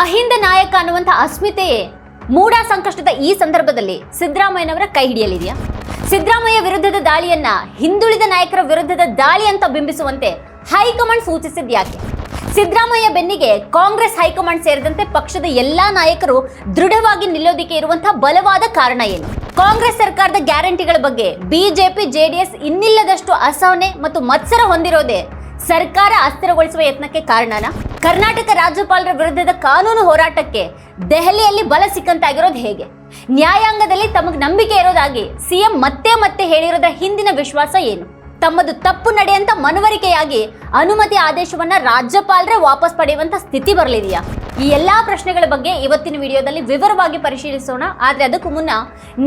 ಅಹಿಂದ ನಾಯಕ ಅನ್ನುವಂಥ ಅಸ್ಮಿತೆಯೇ ಮೂಢ ಸಂಕಷ್ಟದ ಈ ಸಂದರ್ಭದಲ್ಲಿ ಸಿದ್ದರಾಮಯ್ಯನವರ ಕೈ ಹಿಡಿಯಲಿದೆಯಾ? ಸಿದ್ದರಾಮಯ್ಯ ವಿರುದ್ಧದ ದಾಳಿಯನ್ನ ಹಿಂದುಳಿದ ನಾಯಕರ ವಿರುದ್ಧದ ದಾಳಿ ಅಂತ ಬಿಂಬಿಸುವಂತೆ ಹೈಕಮಾಂಡ್ ಸೂಚಿಸಿದ ಯಾಕೆ? ಸಿದ್ದರಾಮಯ್ಯ ಬೆನ್ನಿಗೆ ಕಾಂಗ್ರೆಸ್ ಹೈಕಮಾಂಡ್ ಸೇರಿದಂತೆ ಪಕ್ಷದ ಎಲ್ಲಾ ನಾಯಕರು ದೃಢವಾಗಿ ನಿಲ್ಲೋದಿಕ್ಕೆ ಇರುವಂತಹ ಬಲವಾದ ಕಾರಣ ಏನು? ಕಾಂಗ್ರೆಸ್ ಸರ್ಕಾರದ ಗ್ಯಾರಂಟಿಗಳ ಬಗ್ಗೆ ಬಿಜೆಪಿ, ಜೆಡಿಎಸ್ ಇನ್ನಿಲ್ಲದಷ್ಟು ಅಸಹನೆ ಮತ್ತು ಮತ್ಸರ ಹೊಂದಿರೋದೇ ಸರ್ಕಾರ ಅಸ್ಥಿರಗೊಳಿಸುವ ಯತ್ನಕ್ಕೆ ಕಾರಣನ? ಕರ್ನಾಟಕ ರಾಜ್ಯಪಾಲರ ವಿರುದ್ಧದ ಕಾನೂನು ಹೋರಾಟಕ್ಕೆ ದೆಹಲಿಯಲ್ಲಿ ಬಲ ಸಿಕ್ಕಂತಾಗಿರೋದು ಹೇಗೆ? ನ್ಯಾಯಾಂಗದಲ್ಲಿ ತಮಗೆ ನಂಬಿಕೆ ಇರೋದಾಗಿ ಸಿಎಂ ಮತ್ತೆ ಮತ್ತೆ ಹೇಳಿರೋದ್ರ ಹಿಂದಿನ ವಿಶ್ವಾಸ ಏನು? ತಮ್ಮದು ತಪ್ಪು ನಡೆಯಂತ ಮನವರಿಕೆಯಾಗಿ ಅನುಮತಿ ಆದೇಶವನ್ನ ರಾಜ್ಯಪಾಲರೇ ವಾಪಸ್ ಪಡೆಯುವಂತ ಸ್ಥಿತಿ ಬರಲಿದೆಯಾ? ಈ ಎಲ್ಲ ಪ್ರಶ್ನೆಗಳ ಬಗ್ಗೆ ಇವತ್ತಿನ ವಿಡಿಯೋದಲ್ಲಿ ವಿವರವಾಗಿ ಪರಿಶೀಲಿಸೋಣ. ಆದರೆ ಅದಕ್ಕೂ ಮುನ್ನ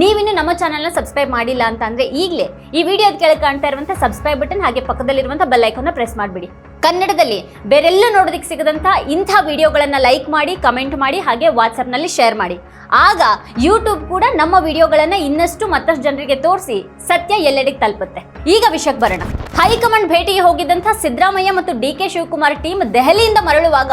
ನೀವಿನ್ನು ನಮ್ಮ ಚಾನೆಲ್ನ ಸಬ್ಸ್ಕ್ರೈಬ್ ಮಾಡಿಲ್ಲ ಅಂತ ಅಂದರೆ ಈಗಲೇ ಈ ವಿಡಿಯೋದ ಕೆಳಗೆ ಕಾಣ್ತಾ ಇರುವಂಥ ಸಬ್ಸ್ಕ್ರೈಬ್ ಬಟನ್ ಹಾಗೆ ಪಕ್ಕದಲ್ಲಿರುವಂಥ ಬೆಲ್ಲೈಕನ್ನ ಪ್ರೆಸ್ ಮಾಡಿಬಿಡಿ. ಕನ್ನಡದಲ್ಲಿ ಬೇರೆಲ್ಲೂ ನೋಡೋದಕ್ಕೆ ಸಿಗದಂಥ ಇಂಥ ವಿಡಿಯೋಗಳನ್ನು ಲೈಕ್ ಮಾಡಿ, ಕಮೆಂಟ್ ಮಾಡಿ, ಹಾಗೆ ವಾಟ್ಸಪ್ನಲ್ಲಿ ಶೇರ್ ಮಾಡಿ. ಆಗ ಯೂಟ್ಯೂಬ್ ಕೂಡ ನಮ್ಮ ವಿಡಿಯೋಗಳನ್ನು ಇನ್ನಷ್ಟು ಮತ್ತಷ್ಟು ಜನರಿಗೆ ತೋರಿಸಿ ಸತ್ಯ ಎಲ್ಲೆಡೆಗೆ ತಲುಪುತ್ತೆ. ಈಗ ವಿಷಯಕ್ಕೆ ಬರೋಣ. ಹೈಕಮಾಂಡ್ ಭೇಟಿಗೆ ಹೋಗಿದ್ದಂಥ ಸಿದ್ದರಾಮಯ್ಯ ಮತ್ತು ಡಿ ಕೆ ಶಿವಕುಮಾರ್ ಟೀಮ್ ದೆಹಲಿಯಿಂದ ಮರಳುವಾಗ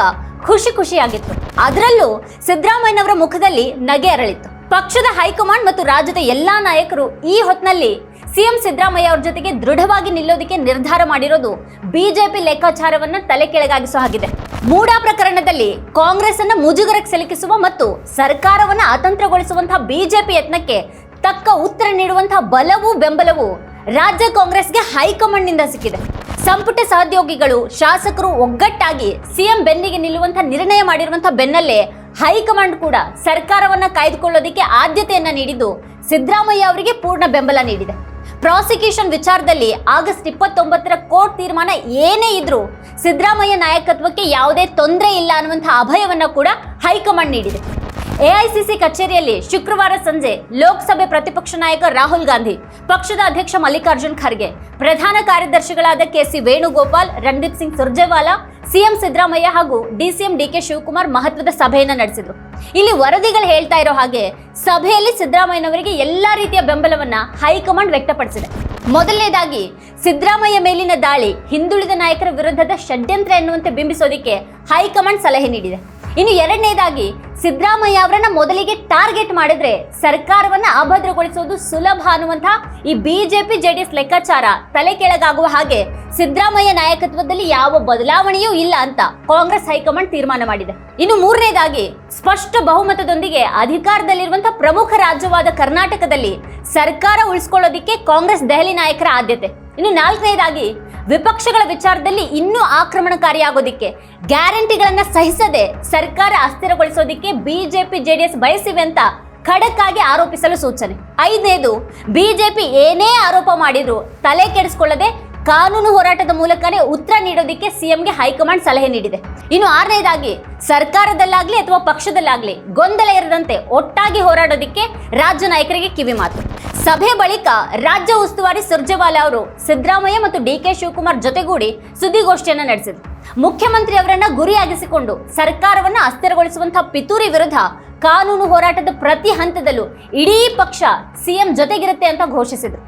ಖುಷಿ ಖುಷಿಯಾಗಿತ್ತು. ಅದರಲ್ಲೂ ಸಿದ್ದರಾಮಯ್ಯನವರ ಮುಖದಲ್ಲಿ ನಗೆ ಅರಳಿತ್ತು. ಪಕ್ಷದ ಹೈಕಮಾಂಡ್ ಮತ್ತು ರಾಜ್ಯದ ಎಲ್ಲಾ ನಾಯಕರು ಈ ಹೊತ್ತಿನಲ್ಲಿ ಸಿಎಂ ಸಿದ್ದರಾಮಯ್ಯ ಅವ್ರ ಜೊತೆಗೆ ದೃಢವಾಗಿ ನಿಲ್ಲೋದಕ್ಕೆ ನಿರ್ಧಾರ ಮಾಡಿರೋದು ಬಿಜೆಪಿ ಲೆಕ್ಕಾಚಾರವನ್ನ ತಲೆ ಕೆಳಗಾಗಿಸೋ ಹಾಗಿದೆ. ಮೂಡಾ ಪ್ರಕರಣದಲ್ಲಿ ಕಾಂಗ್ರೆಸ್ ಅನ್ನ ಮುಜುಗರಕ್ಕೆ ಸಿಲುಕಿಸುವ ಮತ್ತು ಸರ್ಕಾರವನ್ನ ಅತಂತ್ರಗೊಳಿಸುವಂತಹ ಬಿಜೆಪಿ ಯತ್ನಕ್ಕೆ ತಕ್ಕ ಉತ್ತರ ನೀಡುವಂತಹ ಬಲವು ಬೆಂಬಲವು ರಾಜ್ಯ ಕಾಂಗ್ರೆಸ್ಗೆ ಹೈಕಮಾಂಡ್ನಿಂದ ಸಿಕ್ಕಿದೆ. ಸಂಪುಟ ಸಹೋದ್ಯೋಗಿಗಳು, ಶಾಸಕರು ಒಗ್ಗಟ್ಟಾಗಿ ಸಿಎಂ ಬೆನ್ನಿಗೆ ನಿಲ್ಲುವಂತಹ ನಿರ್ಣಯ ಮಾಡಿರುವಂತಹ ಬೆನ್ನಲ್ಲೇ ಹೈಕಮಾಂಡ್ ಕೂಡ ಸರ್ಕಾರವನ್ನ ಕಾಯ್ದುಕೊಳ್ಳೋದಕ್ಕೆ ಆದ್ಯತೆಯನ್ನ ನೀಡಿದ್ದು ಸಿದ್ದರಾಮಯ್ಯ ಅವರಿಗೆ ಪೂರ್ಣ ಬೆಂಬಲ ನೀಡಿದೆ. ಪ್ರಾಸಿಕ್ಯೂಷನ್ ವಿಚಾರದಲ್ಲಿ ಆಗಸ್ಟ್ ಇಪ್ಪತ್ತೊಂಬತ್ತರ ಕೋರ್ಟ್ ತೀರ್ಮಾನ ಏನೇ ಇದ್ರೂ ಸಿದ್ದರಾಮಯ್ಯ ನಾಯಕತ್ವಕ್ಕೆ ಯಾವುದೇ ತೊಂದರೆ ಇಲ್ಲ ಅನ್ನುವಂಥ ಅಭಯವನ್ನು ಕೂಡ ಹೈಕಮಾಂಡ್ ನೀಡಿದೆ. ಎಐಸಿಸಿ ಕಚೇರಿಯಲ್ಲಿ ಶುಕ್ರವಾರ ಸಂಜೆ ಲೋಕಸಭೆ ಪ್ರತಿಪಕ್ಷ ನಾಯಕ ರಾಹುಲ್ ಗಾಂಧಿ, ಪಕ್ಷದ ಅಧ್ಯಕ್ಷ ಮಲ್ಲಿಕಾರ್ಜುನ್ ಖರ್ಗೆ, ಪ್ರಧಾನ ಕಾರ್ಯದರ್ಶಿಗಳಾದ ಕೆಸಿ ವೇಣುಗೋಪಾಲ್, ರಣದೀಪ್ ಸಿಂಗ್ ಸುರ್ಜೇವಾಲಾ, ಸಿಎಂ ಸಿದ್ದರಾಮಯ್ಯ ಹಾಗೂ ಡಿಸಿಎಂ ಡಿಕೆ ಶಿವಕುಮಾರ್ ಮಹತ್ವದ ಸಭೆಯನ್ನ ನಡೆಸಿದ್ರು. ಇಲ್ಲಿ ವರದಿಗಳು ಹೇಳ್ತಾ ಇರೋ ಹಾಗೆ ಸಭೆಯಲ್ಲಿ ಸಿದ್ದರಾಮಯ್ಯನವರಿಗೆ ಎಲ್ಲಾ ರೀತಿಯ ಬೆಂಬಲವನ್ನ ಹೈಕಮಾಂಡ್ ವ್ಯಕ್ತಪಡಿಸಿದೆ. ಮೊದಲನೇದಾಗಿ, ಸಿದ್ದರಾಮಯ್ಯ ಮೇಲಿನ ದಾಳಿ ಹಿಂದುಳಿದ ನಾಯಕರ ವಿರುದ್ಧದ ಷಡ್ಯಂತ್ರ ಎನ್ನುವಂತೆ ಬಿಂಬಿಸೋದಿಕ್ಕೆ ಹೈಕಮಾಂಡ್ ಸಲಹೆ ನೀಡಿದೆ. ಇನ್ನು ಎರಡನೇದಾಗಿ ಸಿದ್ದರಾಮಯ್ಯ ಅವರನ್ನ ಮೊದಲಿಗೆ ಟಾರ್ಗೆಟ್ ಮಾಡಿದ್ರೆ ಸರ್ಕಾರವನ್ನ ಅಭದ್ರಗೊಳಿಸೋದು ಸುಲಭ ಅನ್ನುವಂತಹ ಈ ಬಿಜೆಪಿ ಜೆಡಿಎಸ್ ಲೆಕ್ಕಾಚಾರ ತಲೆ ಕೆಳಗಾಗುವ ಹಾಗೆ ಸಿದ್ದರಾಮಯ್ಯ ನಾಯಕತ್ವದಲ್ಲಿ ಯಾವ ಬದಲಾವಣೆಯೂ ಇಲ್ಲ ಅಂತ ಕಾಂಗ್ರೆಸ್ ಹೈಕಮಾಂಡ್ ತೀರ್ಮಾನ ಮಾಡಿದೆ. ಇನ್ನು ಮೂರನೇದಾಗಿ ಸ್ಪಷ್ಟ ಬಹುಮತದೊಂದಿಗೆ ಅಧಿಕಾರದಲ್ಲಿರುವಂತಹ ಪ್ರಮುಖ ರಾಜ್ಯವಾದ ಕರ್ನಾಟಕದಲ್ಲಿ ಸರ್ಕಾರ ಉಳಿಸ್ಕೊಳ್ಳೋದಿಕ್ಕೆ ಕಾಂಗ್ರೆಸ್ ದೆಹಲಿ ನಾಯಕರ ಆದ್ಯತೆ. ಇನ್ನು ನಾಲ್ಕನೇದಾಗಿ ವಿಪಕ್ಷಗಳ ವಿಚಾರದಲ್ಲಿ ಇನ್ನೂ ಆಕ್ರಮಣಕಾರಿಯಾಗೋದಿಕ್ಕೆ, ಗ್ಯಾರಂಟಿಗಳನ್ನ ಸಹಿಸದೆ ಸರ್ಕಾರ ಅಸ್ಥಿರಗೊಳಿಸೋದಿಕ್ಕೆ ಬಿಜೆಪಿ, ಜೆಡಿಎಸ್ ಬಯಸಿವೆ ಅಂತ ಖಡಕ್ ಆಗಿ ಆರೋಪಿಸಲು ಸೂಚನೆ. ಐದನೇದು, ಬಿಜೆಪಿ ಏನೇ ಆರೋಪ ಮಾಡಿದ್ರು ತಲೆ ಕೆಡಿಸ್ಕೊಳ್ಳದೆ ಕಾನೂನು ಹೋರಾಟದ ಮೂಲಕನೇ ಉತ್ತರ ನೀಡೋದಕ್ಕೆ ಸಿಎಂಗೆ ಹೈಕಮಾಂಡ್ ಸಲಹೆ ನೀಡಿದೆ. ಇನ್ನು ಆರನೇದಾಗಿ, ಸರ್ಕಾರದಲ್ಲಾಗಲಿ ಅಥವಾ ಪಕ್ಷದಲ್ಲಾಗಲಿ ಗೊಂದಲ ಇರದಂತೆ ಒಟ್ಟಾಗಿ ಹೋರಾಡೋದಕ್ಕೆ ರಾಜ್ಯ ನಾಯಕರಿಗೆ ಕಿವಿ ಮಾತು. ಸಭೆ ಬಳಿಕ ರಾಜ್ಯ ಉಸ್ತುವಾರಿ ಸುರ್ಜೇವಾಲಾ ಅವರು ಸಿದ್ದರಾಮಯ್ಯ ಮತ್ತು ಡಿ ಕೆ ಶಿವಕುಮಾರ್ ಜೊತೆಗೂಡಿ ಸುದ್ದಿಗೋಷ್ಠಿಯನ್ನ ನಡೆಸಿದರು. ಮುಖ್ಯಮಂತ್ರಿ ಅವರನ್ನ ಗುರಿಯಾಗಿಸಿಕೊಂಡು ಸರ್ಕಾರವನ್ನ ಅಸ್ಥಿರಗೊಳಿಸುವಂತಹ ಪಿತೂರಿ ವಿರುದ್ಧ ಕಾನೂನು ಹೋರಾಟದ ಪ್ರತಿ ಹಂತದಲ್ಲೂ ಇಡೀ ಪಕ್ಷ ಸಿಎಂ ಜೊತೆಗಿರುತ್ತೆ ಅಂತ ಘೋಷಿಸಿದ್ರು.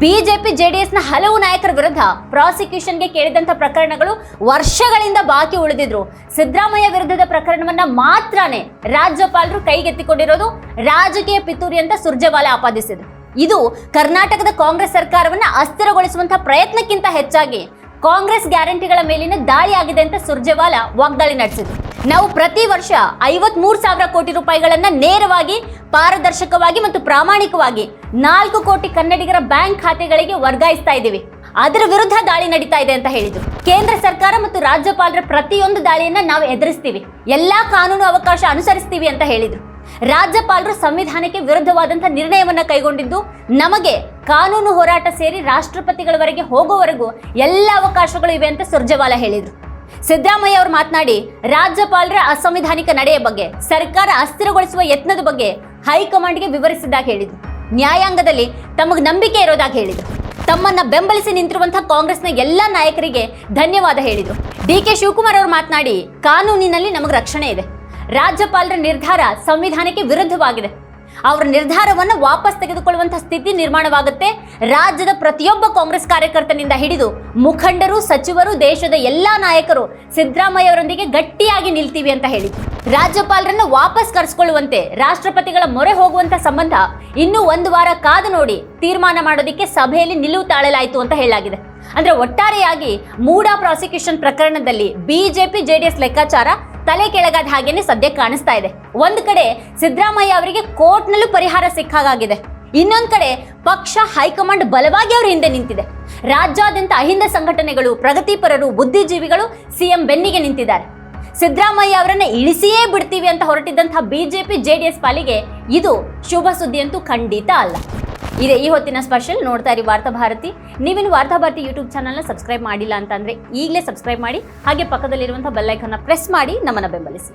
ಬಿಜೆಪಿ, ಜೆಡಿಎಸ್ನ ಹಲವು ನಾಯಕರ ವಿರುದ್ಧ ಪ್ರಾಸಿಕ್ಯೂಷನ್ಗೆ ಕೇಳಿದಂಥ ಪ್ರಕರಣಗಳು ವರ್ಷಗಳಿಂದ ಬಾಕಿ ಉಳಿದಿದ್ರು. ಸಿದ್ದರಾಮಯ್ಯ ವಿರುದ್ಧದ ಪ್ರಕರಣವನ್ನ ಮಾತ್ರನೇ ರಾಜ್ಯಪಾಲರು ಕೈಗೆತ್ತಿಕೊಂಡಿರೋದು ರಾಜಕೀಯ ಪಿತೂರಿ ಅಂತ ಸುರ್ಜೇವಾಲ ಆಪಾದಿಸಿದ್ರು. ಇದು ಕರ್ನಾಟಕದ ಕಾಂಗ್ರೆಸ್ ಸರ್ಕಾರವನ್ನ ಅಸ್ಥಿರಗೊಳಿಸುವಂಥ ಪ್ರಯತ್ನಕ್ಕಿಂತ ಹೆಚ್ಚಾಗಿ ಕಾಂಗ್ರೆಸ್ ಗ್ಯಾರಂಟಿಗಳ ಮೇಲಿನ ದಾಳಿ ಆಗಿದೆ ಅಂತ ಸುರ್ಜೇವಾಲ ವಾಗ್ದಾಳಿ ನಡೆಸಿದ್ರು. ನಾವು ಪ್ರತಿ ವರ್ಷ ಐವತ್ ಮೂರು ಸಾವಿರ ಕೋಟಿ ರೂಪಾಯಿಗಳನ್ನು ನೇರವಾಗಿ, ಪಾರದರ್ಶಕವಾಗಿ ಮತ್ತು ಪ್ರಾಮಾಣಿಕವಾಗಿ ನಾಲ್ಕು ಕೋಟಿ ಕನ್ನಡಿಗರ ಬ್ಯಾಂಕ್ ಖಾತೆಗಳಿಗೆ ವರ್ಗಾಯಿಸ್ತಾ ಇದ್ದೀವಿ. ಅದರ ವಿರುದ್ಧ ದಾಳಿ ನಡೀತಾ ಇದೆ ಅಂತ ಹೇಳಿದ್ರು. ಕೇಂದ್ರ ಸರ್ಕಾರ ಮತ್ತು ರಾಜ್ಯಪಾಲರ ಪ್ರತಿಯೊಂದು ದಾಳಿಯನ್ನ ನಾವು ಎದುರಿಸ್ತೀವಿ. ಎಲ್ಲಾ ಕಾನೂನು ಅವಕಾಶ ಅನುಸರಿಸ್ತೀವಿ ಅಂತ ಹೇಳಿದ್ರು. ರಾಜ್ಯಪಾಲರು ಸಂವಿಧಾನಕ್ಕೆ ವಿರುದ್ಧವಾದಂತಹ ನಿರ್ಣಯವನ್ನ ಕೈಗೊಂಡಿದ್ದು ನಮಗೆ ಕಾನೂನು ಹೋರಾಟ ಸೇರಿ ರಾಷ್ಟ್ರಪತಿಗಳವರೆಗೆ ಹೋಗುವವರೆಗೂ ಎಲ್ಲ ಅವಕಾಶಗಳು ಇವೆ ಅಂತ ಸುರ್ಜೇವಾಲಾ ಹೇಳಿದ್ರು. ಸಿದ್ದರಾಮಯ್ಯ ಅವರು ಮಾತನಾಡಿ ರಾಜ್ಯಪಾಲರ ಅಸಂವಿಧಾನಿಕ ನಡೆಯ ಬಗ್ಗೆ, ಸರ್ಕಾರ ಅಸ್ಥಿರಗೊಳಿಸುವ ಯತ್ನದ ಬಗ್ಗೆ ಹೈಕಮಾಂಡ್ಗೆ ವಿವರಿಸಿದಾಗ ಹೇಳಿದ್ರು. ನ್ಯಾಯಾಂಗದಲ್ಲಿ ತಮಗೆ ನಂಬಿಕೆ ಇರೋದಾಗಿ ಹೇಳಿದ್ರು. ತಮ್ಮನ್ನ ಬೆಂಬಲಿಸಿ ನಿಂತಿರುವಂತಹ ಕಾಂಗ್ರೆಸ್ನ ಎಲ್ಲ ನಾಯಕರಿಗೆ ಧನ್ಯವಾದ ಹೇಳಿದರು. ಡಿ ಕೆ ಶಿವಕುಮಾರ್ ಅವರು ಮಾತನಾಡಿ, ಕಾನೂನಿನಲ್ಲಿ ನಮಗೆ ರಕ್ಷಣೆ ಇದೆ. ರಾಜ್ಯಪಾಲರ ನಿರ್ಧಾರ ಸಂವಿಧಾನಕ್ಕೆ ವಿರುದ್ಧವಾಗಿದೆ. ಅವರ ನಿರ್ಧಾರವನ್ನು ವಾಪಸ್ ತೆಗೆದುಕೊಳ್ಳುವಂಥ ಸ್ಥಿತಿ ನಿರ್ಮಾಣವಾಗುತ್ತೆ. ರಾಜ್ಯದ ಪ್ರತಿಯೊಬ್ಬ ಕಾಂಗ್ರೆಸ್ ಕಾರ್ಯಕರ್ತನಿಂದ ಹಿಡಿದು ಮುಖಂಡರು, ಸಚಿವರು, ದೇಶದ ಎಲ್ಲಾ ನಾಯಕರು ಸಿದ್ದರಾಮಯ್ಯ ಅವರೊಂದಿಗೆ ಗಟ್ಟಿಯಾಗಿ ನಿಲ್ತೀವಿ ಅಂತ ಹೇಳಿ. ರಾಜ್ಯಪಾಲರನ್ನು ವಾಪಸ್ ಕರೆಸಿಕೊಳ್ಳುವಂತೆ ರಾಷ್ಟ್ರಪತಿಗಳ ಮೊರೆ ಹೋಗುವಂತ ಸಂಬಂಧ ಇನ್ನೂ ಒಂದು ವಾರ ಕಾದು ನೋಡಿ ತೀರ್ಮಾನ ಮಾಡೋದಕ್ಕೆ ಸಭೆಯಲ್ಲಿ ನಿಲುವು ತಾಳಲಾಯಿತು ಅಂತ ಹೇಳಲಾಗಿದೆ. ಅಂದ್ರೆ ಒಟ್ಟಾರೆಯಾಗಿ ಮೂಡಾ ಪ್ರಾಸಿಕ್ಯೂಷನ್ ಪ್ರಕರಣದಲ್ಲಿ ಬಿಜೆಪಿ, ಜೆಡಿಎಸ್ ಲೆಕ್ಕಾಚಾರ ತಲೆ ಕೆಳಗಾದ ಹಾಗೇನೆ ಸದ್ಯ ಕಾಣಿಸ್ತಾ ಇದೆ. ಒಂದ್ ಕಡೆ ಸಿದ್ದರಾಮಯ್ಯ ಅವರಿಗೆ ಕೋರ್ಟ್ನಲ್ಲೂ ಪರಿಹಾರ ಸಿಕ್ಕಾಗಿದೆ ಇನ್ನೊಂದ್ ಕಡೆ ಪಕ್ಷ, ಹೈಕಮಾಂಡ್ ಬಲವಾಗಿ ಅವರ ಹಿಂದೆ ನಿಂತಿದೆ. ರಾಜ್ಯಾದ್ಯಂತ ಅಹಿಂದ ಸಂಘಟನೆಗಳು, ಪ್ರಗತಿಪರರು, ಬುದ್ಧಿಜೀವಿಗಳು ಸಿಎಂ ಬೆನ್ನಿಗೆ ನಿಂತಿದ್ದಾರೆ. ಸಿದ್ದರಾಮಯ್ಯ ಅವರನ್ನ ಇಳಿಸಿಯೇ ಬಿಡ್ತೀವಿ ಅಂತ ಹೊರಟಿದ್ದಂತಹ ಬಿಜೆಪಿ, ಜೆಡಿಎಸ್ ಪಾಲಿಗೆ ಇದು ಶುಭ ಸುದ್ದಿ ಅಂತೂ ಖಂಡಿತ ಅಲ್ಲ. ಇದೆ. ಈ ಹೊತ್ತಿನ ಸ್ಪೆಷಲ್ ನೋಡ್ತಾ ಇರಿ ವಾರ್ತಾ ಭಾರತಿ. ನೀವಿನ್ನು ವಾರ್ತಾ ಭಾರತಿ ಯೂಟ್ಯೂಬ್ ಚಾನಲ್ನ ಸಬ್ಸ್ಕ್ರೈಬ್ ಮಾಡಿಲ್ಲ ಅಂತಂದ್ರೆ ಈಗಲೇ ಸಬ್ಸ್ಕ್ರೈಬ್ ಮಾಡಿ, ಹಾಗೆ ಪಕ್ಕದಲ್ಲಿರುವಂತಹ ಬೆಲ್ಲೈಕನ್ನ ಪ್ರೆಸ್ ಮಾಡಿ, ನಮ್ಮನ್ನ ಬೆಂಬಲಿಸಿ.